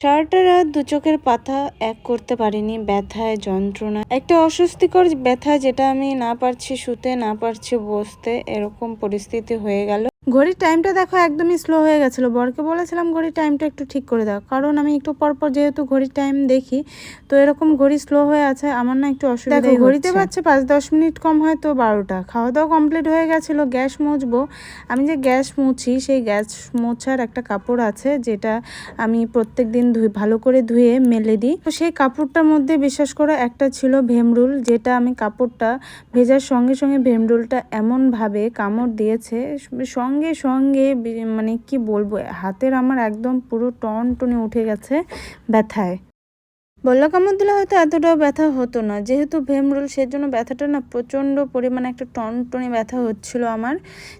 সারাটা রাত দু চোখের পাতা এক করতে পারিনি, ব্যথায় যন্ত্রণা। একটা অস্বস্তিকর ব্যথা যেটা আমি না পারছি শুতে, না পারছি বসতে, এরকম পরিস্থিতি হয়ে গেল। ঘড়ির টাইমটা দেখো একদমই স্লো হয়ে গেছিল। বরকে বলেছিলাম ঘড়ির টাইমটা একটু ঠিক করে দাও। কারণ আমি একটু পর পর যেহেতু ঘড়ির টাইম দেখি তো এরকম ঘড়ি স্লো হয়ে আছে আমার না একটু অসুবিধা দেখো ঘড়িতে পাচ্ছে পাঁচ দশ মিনিট কম হয় তো বারোটা। খাওয়া দাওয়া কমপ্লিট হয়ে গেছিল গ্যাস মুছবো। আমি যে গ্যাস মুছি সেই গ্যাস মোছার একটা কাপড় আছে যেটা আমি প্রত্যেক দিন ধুই ভালো করে ধুয়ে মেলে দিই। তো সেই কাপড়টার মধ্যে বিশ্বাস করে একটা ছিল ভেমরুল যেটা আমি কাপড়টা ভেজার সঙ্গে সঙ্গে ভেমরুলটা এমনভাবে কামড় দিয়েছে সঙ্গে সঙ্গে সঙ্গে মানে কি বলব হাতের আমার একদম পুরো টন টনে উঠে গেছে ব্যথায়। বল্লা কামড় হয়তো এতটাও ব্যথা হতো না। যেহেতু ভেমরুল সেজন্য ব্যথাটা না প্রচণ্ড পরিমাণে একটা টনটনে ব্যথা হচ্ছিল আমার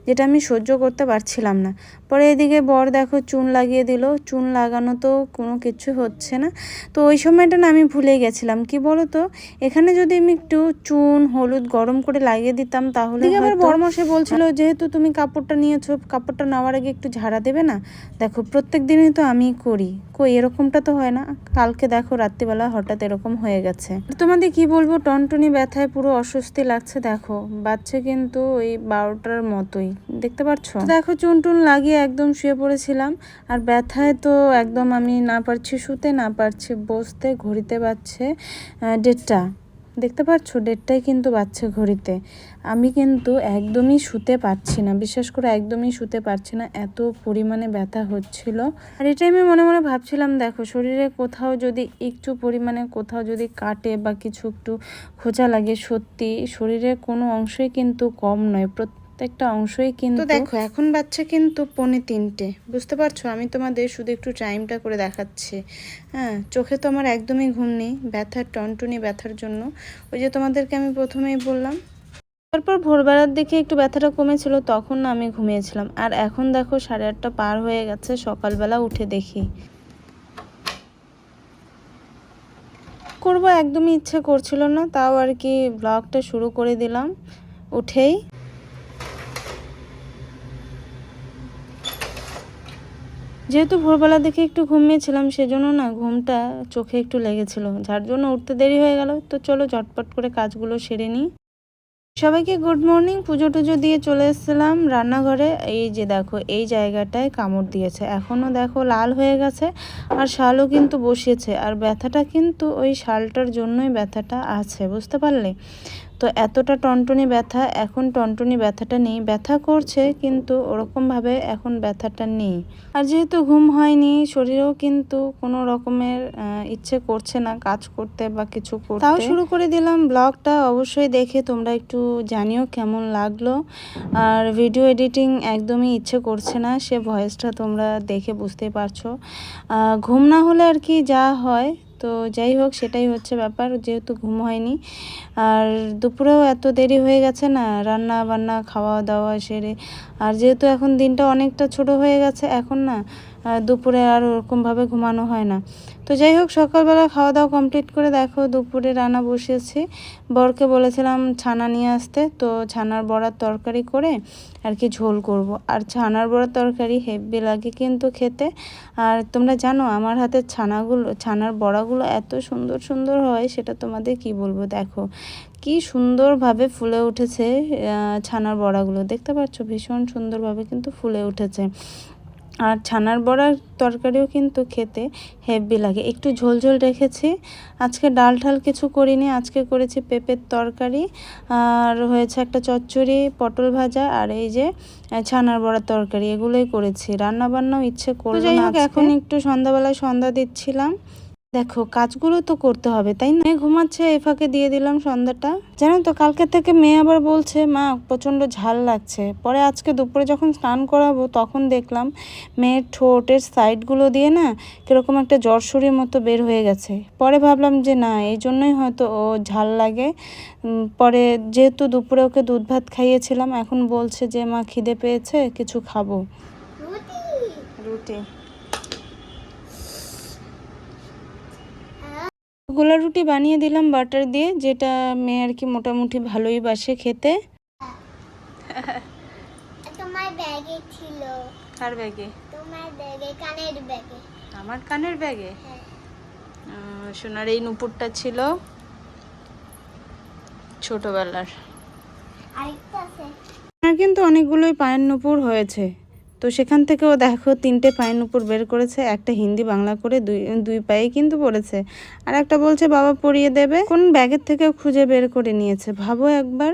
যেটা আমি সহ্য করতে পারছিলাম না। পরে এদিকে বর দেখো চুন লাগিয়ে দিল। চুন লাগানো তো কোনো কিছু হচ্ছে না। তো ওই সময়টা না আমি ভুলে গেছিলাম। কি বলো তো এখানে যদি আমি একটু চুন হলুদ গরম করে লাগিয়ে দিতাম তাহলে আবার বরমশে বলছিল যেহেতু তুমি কাপড়টা নিয়েছো কাপড়টা নেওয়ার আগে একটু ঝাড়া দেবে না? দেখো প্রত্যেক দিনই তো আমি করি। কই এরকমটা তো হয় না। কালকে দেখো রাত্রিবেলা হঠাৎ এরকম হয়ে গেছে। তোমাদের কি বলব, টনটনি ব্যথায় পুরো অস্বস্তি লাগছে, দেখো। বাচ্চা কিন্তু ওই বারোটার মতোই, দেখতে পাচ্ছ দেখো চুন টুন লাগিয়ে একদম শুয়ে পড়েছিলাম, আর ব্যথায় তো একদম আমি না পারছি শুতে, না পারছি বসতে, ঘড়িতে পারছে ডেটটা দেখতে পাচ্ছ? ডেটটাই কিন্তু বাচ্চা ঘড়িতে। আমি কিন্তু একদমই শুতে পারছি না। বিশ্বাস করে, একদমই শুতে পারছি না। এত পরিমাণে ব্যথা হচ্ছিল। আর এটাই আমি মনে মনে ভাবছিলাম, দেখো, শরীরে কোথাও যদি একটু পরিমাণে, কোথাও যদি কাটে বা কিছু একটু খোঁচা লাগে, সত্যি শরীরের কোনো অংশই কিন্তু কম নয়। প্রত্যেকটা অংশই কিন্তু দেখো এখন বাচ্চা কিন্তু পৌনে তিনটে। বুঝতে পারছ? আমি তোমাদের শুধু একটু টাইমটা করে দেখাচ্ছি। হ্যাঁ চোখে তো আমার একদমই ঘুম নেই ব্যথার টনটনি ব্যথার জন্য। ওই যে তোমাদেরকে আমি প্রথমেই বললাম তারপর ভোরবেলার দিকে একটু ব্যথাটা কমেছিল তখন না আমি ঘুমিয়েছিলাম। আর এখন দেখো সাড়ে আটটা পার হয়ে গেছে সকালবেলা উঠে দেখি। করব একদমই ইচ্ছে করছিল না তাও আর কি ব্লগটা শুরু করে দিলাম উঠেই। যেহেতু ভোরবেলা দেখে একটু ঘুমিয়েছিলাম, সেজন্য না ঘুমটা চোখে একটু লেগেছিল। যার জন্য উঠতে দেরি হয়ে গেল। তো চলো ঝটপট করে কাজগুলো সেরে নিই। সবাইকে গুড মর্নিং, পুজো টুজো দিয়ে চলে এসেছিলাম রান্নাঘরে। এই যে দেখো, এই জায়গাটায় কামড় দিয়েছে। এখনও দেখো লাল হয়ে গেছে আর শালও কিন্তু বসিয়েছে। আর ব্যথাটা কিন্তু ওই শালটার জন্যই ব্যথাটা আছে, বুঝতে পারলে? তো এতটা টনটনি ব্যথা, এখন টনটনি ব্যথাটা নেই। ব্যথা করছে, কিন্তু ওরকমভাবে এখন ব্যথাটা নেই। আর যেহেতু ঘুম হয়নি, শরীরেও কিন্তু কোনো রকমের ইচ্ছে করছে না কাজ করতে বা কিছু করতে। তাও শুরু করে দিলাম ব্লগটা, অবশ্যই দেখে তোমরা একটু জানিও কেমন লাগল। আর ভিডিও এডিটিং একদমই ইচ্ছে করছে না, সে ভয়েসটা তোমরা দেখে বুঝতেই পারছ। ঘুম না হলে আর কি যা হয় তো যাই হোক, সেটাই হচ্ছে ব্যাপার, যেহেতু ঘুম হয়নি। আর দুপুরেও এত দেরি হয়ে গেছে না, রান্না বান্না খাওয়া দাওয়া সেরে। আর যেহেতু এখন দিনটা অনেকটা ছোট হয়ে গেছে, এখন না দুপুরে আর ওরকমভাবে ঘুমানো হয় না। তো যাই হোক, সকালবেলা খাওয়া দাওয়া কমপ্লিট করে দেখো, দুপুরে রান্না বসিয়েছি। বরকে বলেছিলাম ছানা নিয়ে আসতে, তো ছানার বড়ার তরকারি করে আর কি ঝোল করব। আর ছানার বড়ার তরকারি হেভি লাগে কিন্তু খেতে। আর তোমরা জানো, আমার হাতের ছানাগুলো, ছানার বড়াগুলো এত সুন্দর সুন্দর হয় সেটা তোমাদের কি বলব? দেখো কি সুন্দরভাবে ফুলে উঠেছে ছানার বড়াগুলো। দেখতে পাচ্ছ ভীষণ সুন্দরভাবে কিন্তু ফুলে উঠেছে। আর ছানার বড়ার তরকারিও কিন্তু খেতে হেভি লাগে। একটু ঝোল ঝোল রেখেছি। আজকে ডাল ঠাল কিছু করিনি আজকে করেছি পেঁপের তরকারি। আর হয়েছে একটা চচ্চড়ি পটল ভাজা আর এই যে ছানার বড়ার তরকারি। এগুলোই করেছি। রান্না বান্নাও ইচ্ছে করল না আজকে। এখন একটু সন্ধ্যাবেলায় সন্ধ্যা দিচ্ছিলাম। দেখো কাজগুলো তো করতে হবে তাই না? ঘুমাচ্ছে এই ফাঁকে দিয়ে দিলাম সন্ধ্যাটা। জানো তো কালকে থেকে মেয়ে আবার বলছে মা প্রচণ্ড ঝাল লাগছে। পরে আজকে দুপুরে যখন স্নান করাবো তখন দেখলাম মেয়ের ঠোঁটের সাইডগুলো দিয়ে না কীরকম একটা জরসুরির মতো বের হয়ে গেছে। পরে ভাবলাম যে না এই জন্যই হয়তো ও ঝাল লাগে। পরে যেহেতু দুপুরে ওকে দুধ ভাত খাইয়েছিলাম এখন বলছে যে মা খিদে পেয়েছে কিছু খাব। রুটি। গোলা রুটি বানিয়ে দিলাম বাটার দিয়ে যেটা মেয়ে আর কি মোটামুটি ভালোই বাসে খেতে। তোমার ব্যাগে ছিল। কার ব্যাগে? তোমার ব্যাগে কানের ব্যাগে। আমার কানের ব্যাগে? হ্যাঁ। সোনার এই নুপুরটা ছিল ছোটবেলার। আরেকটা আছে। আমার কিন্তু অনেকগুলোই পায়ের নুপুর হয়েছে। তো সেখান থেকেও দেখো তিনটে পায়ের উপর বের করেছে একটা হিন্দি বাংলা করে দুই দুই পায়ে কিন্তু পড়েছে। আর একটা বলছে বাবা পরিয়ে দেবে। কোন ব্যাগের থেকেও খুঁজে বের করে নিয়েছে। ভাবো একবার।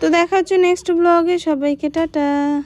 তো দেখা হচ্ছে নেক্সট ব্লগে সবাইকে টাটা।